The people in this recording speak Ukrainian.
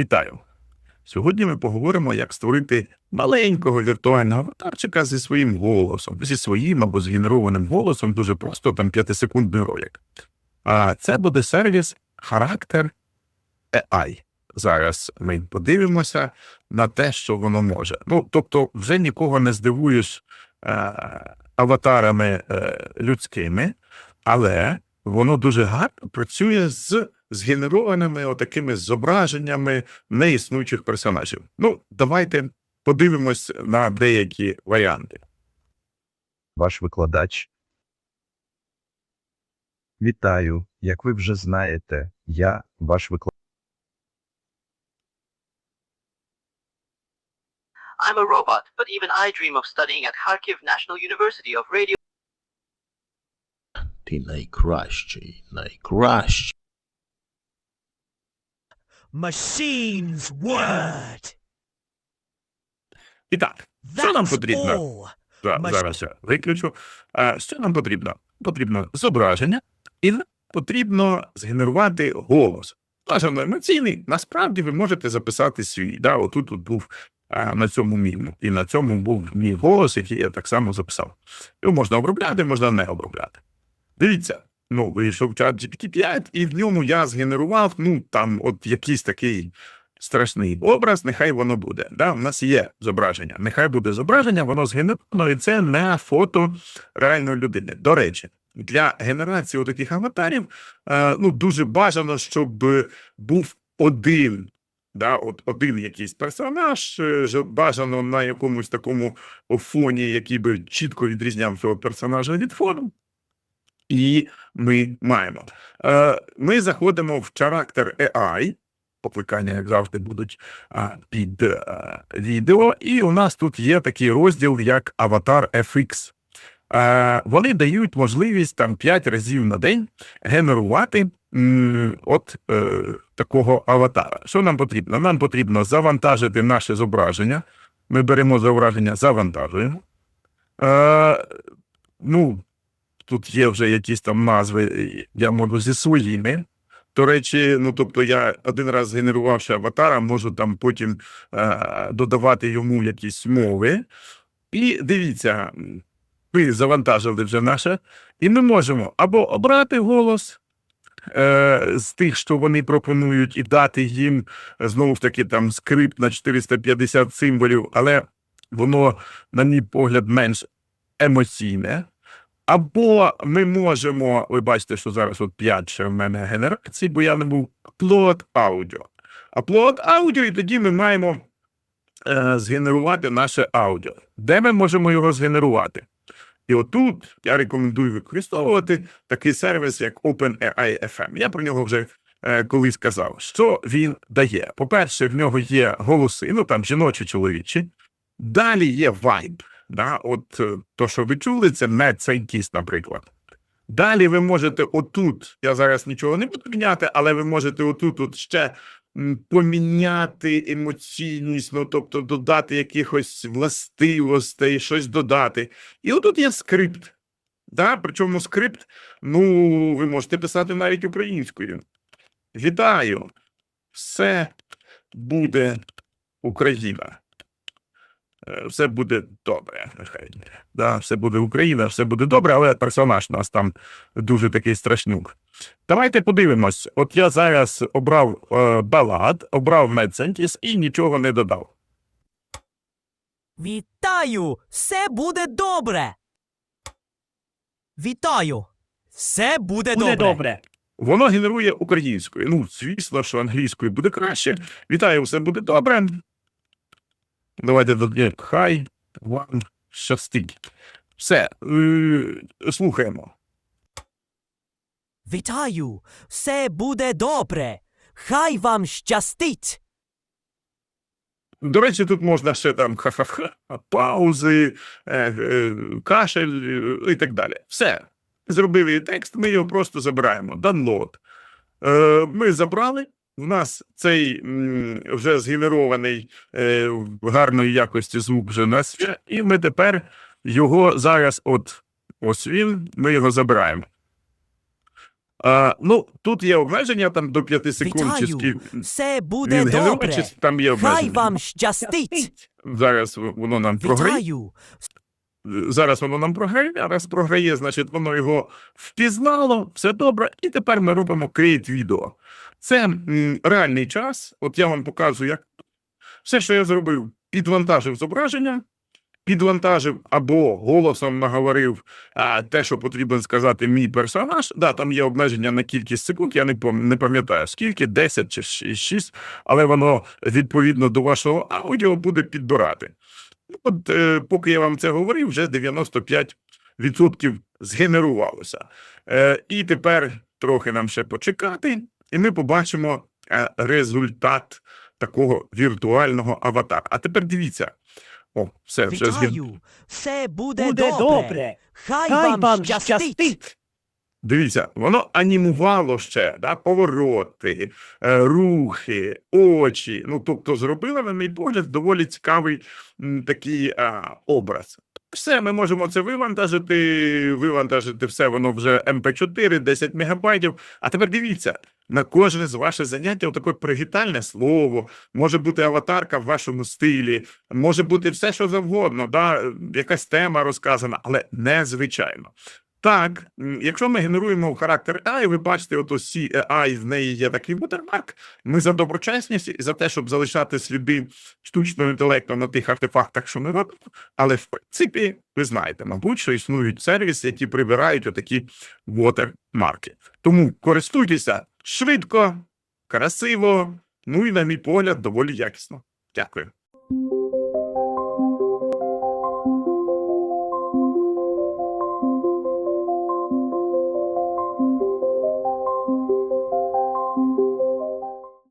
Вітаю! Сьогодні ми поговоримо, як створити маленького віртуального аватарчика зі своїм голосом, зі своїм або згенерованим голосом, дуже просто там п'ятисекундний ролик. А це буде сервіс Характер AI. Зараз ми подивимося на те, що воно може. Ну, тобто, вже нікого не здивуєш е, аватарами е, людськими, але воно дуже гарно працює з згенерованими отакими зображеннями неіснуючих персонажів. Ну, давайте подивимось на деякі варіанти. ваш викладач. Вітаю, як ви вже знаєте, я ваш викладач. I'm a robot, but even I dream of studying at Kharkiv National University of Radio. Ти найкращий, найкращий. Machine's word. І так, що нам потрібно? Маш- Зараз я виключу. А, що нам потрібно? Потрібно зображення і потрібно згенерувати голос. Бажано емоційний. Насправді ви можете записати свій. Да, отут тут був а, на цьому мій. І на цьому був мій голос, який я так само записав. Його можна обробляти, можна не обробляти. Дивіться, ну, вийшов чат GPT-5, і в ньому я згенерував, ну, там, от якийсь такий страшний образ, нехай воно буде. Да? У нас є зображення. Нехай буде зображення, воно згенеровано, і це не фото реальної людини. До речі, для генерації таких аватарів е, ну, дуже бажано, щоб був один. Да, от один якийсь персонаж, е, бажано на якомусь такому фоні, який би чітко відрізняв цього персонажа від фону. І ми маємо. Е, ми заходимо в характер AI, покликання, як завжди, будуть під а, відео, і у нас тут є такий розділ, як Аватар FX. Е, вони дають можливість там 5 разів на день генерувати от е, такого аватара. Що нам потрібно? Нам потрібно завантажити наше зображення. Ми беремо зображення, завантажуємо. Е, ну, тут є вже якісь там назви, я можу зі своїми. До речі, ну тобто я один раз генерувавши аватара, можу там потім е, додавати йому якісь мови. І дивіться, ви завантажили вже наше, і ми можемо або обрати голос е, з тих, що вони пропонують, і дати їм знову ж таки там скрипт на 450 символів, але воно, на мій погляд, менш емоційне. Або ми можемо, ви бачите, що зараз от 5 ще в мене генерацій, бо я не був upload аудіо. Upload аудіо, і тоді ми маємо е, згенерувати наше аудіо. Де ми можемо його згенерувати? І отут я рекомендую використовувати такий сервіс, як OpenAI FM. Я про нього вже е, колись казав. Що він дає? По-перше, в нього є голоси, ну там жіночі, чоловічі. Далі є вайб. Да? От е, то, що ви чули, це не цей кіс, наприклад. Далі ви можете отут, я зараз нічого не буду міняти, але ви можете отут от ще поміняти емоційність, ну тобто додати якихось властивостей, щось додати. І отут є скрипт. Да? Причому скрипт, ну, ви можете писати навіть українською. Вітаю! Все буде Україна. Е, Все буде добре. Да, все буде Україна, все буде добре, але персонаж у нас там дуже такий страшнюк. Давайте подивимось. От я зараз обрав е, балад, обрав медсентіс і нічого не додав. Вітаю! Все буде добре. Вітаю! Все буде, добре. Воно генерує українською. Ну, звісно, що англійською буде краще. Вітаю, все буде добре. Давайте додаємо хай вам щастить. Все, е, слухаємо. Вітаю! Все буде добре. Хай вам щастить. До речі, тут можна ще там ха-ха-ха, паузи, е, е, кашель і так далі. Все. Зробили текст, ми його просто забираємо. Download. Е, ми забрали. У нас цей м, вже згенерований е, в гарної якості звук вже нас є, і ми тепер його зараз, от ось він, ми його забираємо. А, ну, тут є обмеження там до 5 секунд. Чи Вітаю. скільки. Все буде Він генерує, добре. чи там є обмеження? Хай вам щастить. Зараз воно нам програє. Вітаю. Зараз воно нам програє, а раз програє, значить воно його впізнало, все добре, і тепер ми робимо create відео. Це реальний час. От я вам показую, як все, що я зробив, підвантажив зображення, підвантажив або голосом наговорив а, те, що потрібно сказати мій персонаж. Да, там є обмеження на кількість секунд, я не пам'ятаю скільки, 10 чи 6, але воно відповідно до вашого аудіо буде підбирати. Ну, От е, поки я вам це говорив, вже 95% згенерувалося. Е, і тепер трохи нам ще почекати, і ми побачимо е, результат такого віртуального аватара. А тепер дивіться. О, все, вже. Вітаю. Все буде, Буде добре. добре. Хай, Хай вам, вам щастить. щастить. Дивіться, воно анімувало ще, да, повороти, е, рухи, очі. Ну, тобто, зробило, на мій погляд, доволі цікавий м, такий а, образ. Все, ми можемо це вивантажити, вивантажити все, воно вже MP4, 10 мегабайтів. А тепер дивіться, на кожне з ваших заняття отаке привітальне слово, може бути аватарка в вашому стилі, може бути все, що завгодно, да, якась тема розказана, але незвичайно. Так, якщо ми генеруємо характер AI, ви бачите, ото CAI, в неї є такий watermark, ми за доброчесність і за те, щоб залишати сліди штучного інтелекту на тих артефактах, що ми робимо. Але в принципі, ви знаєте, мабуть, що існують сервіси, які прибирають отакі watermarки. Тому користуйтеся швидко, красиво, ну і, на мій погляд, доволі якісно. Дякую.